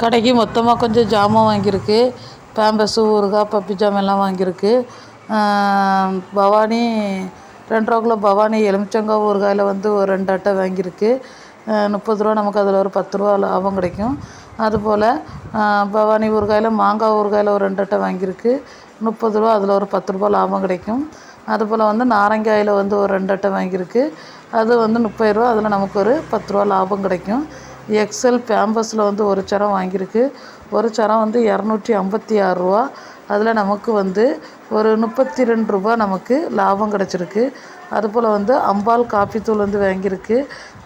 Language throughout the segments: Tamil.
கடைக்கு மொத்தமாக கொஞ்சம் ஜாமான் வாங்கியிருக்கு. பேம்பஸு ஊறுகாய் பப்பி ஜாம் எல்லாம் வாங்கியிருக்கு. பவானி ரெண்டு ரூபா கிலோ பவானி எலுமிச்சங்காய் ஊறுகாயில் வந்து ஒரு ரெண்டு அட்டை வாங்கியிருக்கு. முப்பது ரூபா நமக்கு அதில் ஒரு பத்து ரூபா லாபம் கிடைக்கும். அதுபோல் பவானி ஊறுகாயில் மாங்காய் ஊறுகாயில் ஒரு ரெண்டு அட்டை வாங்கியிருக்கு. முப்பது ரூபா அதில் ஒரு பத்து ரூபா லாபம் கிடைக்கும். அதுபோல் வந்து நாரங்காயில் வந்து ஒரு ரெண்டு அட்டை வாங்கியிருக்கு. அது வந்து முப்பது ரூபா அதில் நமக்கு ஒரு பத்து ரூபா லாபம் கிடைக்கும். எக்ஸல் பேம்பஸில் வந்து ஒரு சரம் வாங்கியிருக்கு. ஒரு சரம் வந்து இரநூற்றி ஐம்பத்தி ஆறுரூவா அதில் நமக்கு வந்து ஒரு முப்பத்தி ரெண்டு ரூபா நமக்கு லாபம் கிடச்சிருக்கு. அதுபோல் வந்து அம்பாள் காப்பித்தூள் வந்து வாங்கியிருக்கு.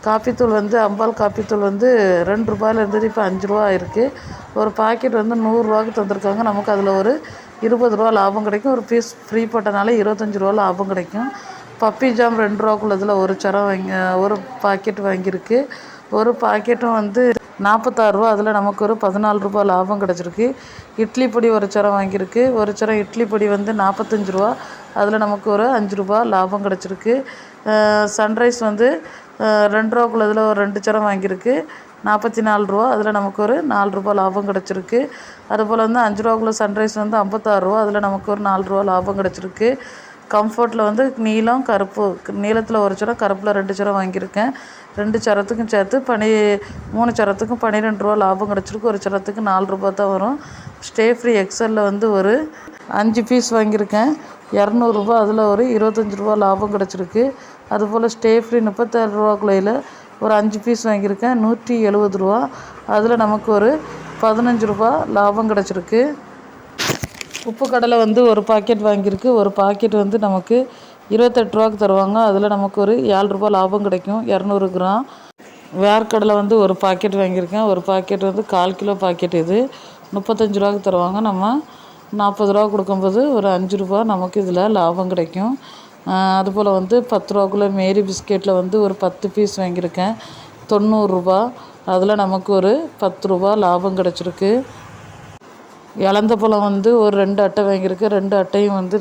காப்பித்தூள் வந்து அம்பாள் காப்பித்தூள் வந்து ரெண்டு ரூபாயில் இருந்தது இப்போ அஞ்சு ரூபா ஆயிருக்கு. ஒரு பாக்கெட் வந்து நூறுரூவாக்கு தந்திருக்காங்க. நமக்கு அதில் ஒரு இருபது ரூபா லாபம் கிடைக்கும். ஒரு பீஸ் ஃப்ரீ போட்டனால இருபத்தஞ்சி ரூபா லாபம் கிடைக்கும். பப்பி ஜாம் ரெண்டு ரூபாக்குள்ளதில் ஒரு சரம் வாங்கி ஒரு பாக்கெட் வாங்கியிருக்கு. ஒரு பாக்கெட்டும் வந்து நாற்பத்தாறுரூவா அதில் நமக்கு ஒரு பதினாலு ரூபா லாபம் கிடச்சிருக்கு. இட்லி பொடி ஒரு சரம் வாங்கியிருக்கு. ஒரு சரம் இட்லி பொடி வந்து நாற்பத்தஞ்சு ரூபா. அதில் நமக்கு ஒரு அஞ்சு ரூபா லாபம் கிடச்சிருக்கு. சன்ரைஸ் வந்து ரெண்டு ரூபாக்குள்ளதில் ஒரு ரெண்டு சரம் வாங்கியிருக்கு. நாற்பத்தி நாலு ரூபா. அதில் நமக்கு ஒரு நாலு ரூபா லாபம் கிடச்சிருக்கு. அதுபோல் வந்து அஞ்சு ரூபாக்குள்ள சன்ரைஸ் வந்து ஐம்பத்தாறு ரூபா. அதில் நமக்கு ஒரு நாலு ரூபா லாபம் கிடச்சிருக்கு. கம்ஃபர்ட்டில் வந்து நீலம் கருப்பு. நீளத்தில் ஒரு சரம் கருப்பில் ரெண்டு சரம் வாங்கியிருக்கேன். ரெண்டு சரத்துக்கும் சேர்த்து பனி மூணு சரத்துக்கும் பன்னிரெண்டு ரூபா லாபம் கிடச்சிருக்கு. ஒரு சரத்துக்கு நாலு ரூபா தான் வரும். ஸ்டே ஃப்ரீ எக்ஸலில் வந்து ஒரு அஞ்சு பீஸ் வாங்கியிருக்கேன். இரநூறுபா அதில் ஒரு இருபத்தஞ்சி ரூபா லாபம் கிடச்சிருக்கு. அதுபோல் ஸ்டே ஃப்ரீ முப்பத்தாறு ரூபாக்குள்ளையில் ஒரு அஞ்சு பீஸ் வாங்கியிருக்கேன். நூற்றி எழுபது ரூபா. அதில் நமக்கு ஒரு பதினஞ்சு ரூபா லாபம் கிடச்சிருக்கு. உப்பு கடலை வந்து ஒரு பாக்கெட் வாங்கியிருக்கு. ஒரு பாக்கெட் வந்து நமக்கு இருபத்தெட்டு ரூபாய்க்கு தருவாங்க. அதில் நமக்கு ஒரு ஏழு ரூபா லாபம் கிடைக்கும். இரநூறு கிராம். வேர்க்கடலை வந்து ஒரு பாக்கெட் வாங்கியிருக்கேன். ஒரு பாக்கெட் வந்து கால் கிலோ பாக்கெட் இது. முப்பத்தஞ்சு ரூபாய்க்கு தருவாங்க. நம்ம நாற்பது ரூபா கொடுக்கும்போது ஒரு அஞ்சு ரூபா நமக்கு இதில் லாபம் கிடைக்கும். அதுபோல் வந்து பத்து ரூபாக்குள்ளே மேரி பிஸ்கெட்டில் வந்து ஒரு பத்து பீஸ் வாங்கியிருக்கேன். தொண்ணூறுரூபா அதில் நமக்கு ஒரு பத்து ரூபா லாபம் கிடச்சிருக்கு. இலந்த பழம் வந்து ஒரு ரெண்டு அட்டை வாங்கியிருக்கேன் ரெண்டு அட்டையும் வந்து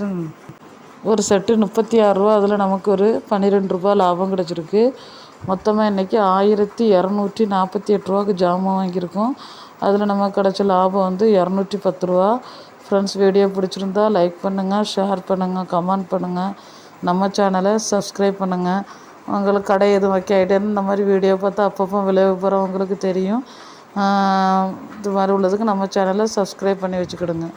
ஒரு செட்டு முப்பத்தி ஆறுரூவா அதில் நமக்கு ஒரு பன்னிரெண்டு ரூபா லாபம் கிடச்சிருக்கு. மொத்தமாக இன்றைக்கி ஆயிரத்தி இரநூற்றி நாற்பத்தி எட்டு ரூபாய்க்கு ஜாமான் வாங்கியிருக்கோம். அதில் நமக்கு கிடச்ச லாபம் வந்து இரநூற்றி பத்து ரூபா. ஃப்ரெண்ட்ஸ் வீடியோ பிடிச்சிருந்தா லைக் பண்ணுங்கள் ஷேர் பண்ணுங்கள் கமெண்ட் பண்ணுங்கள் நம்ம சேனலை சப்ஸ்கிரைப் பண்ணுங்கள் உங்களுக்கு கடை எதுவும் வைக்க ஐடியான்னு இந்த மாதிரி வீடியோ பார்த்தா அப்பப்போ விளைவு போகிறவங்களுக்கு தெரியும். இது மாதிரி உள்ளதுக்கு நம்ம சேனலை சப்ஸ்கிரைப் பண்ணி வச்சுக்கிடுங்க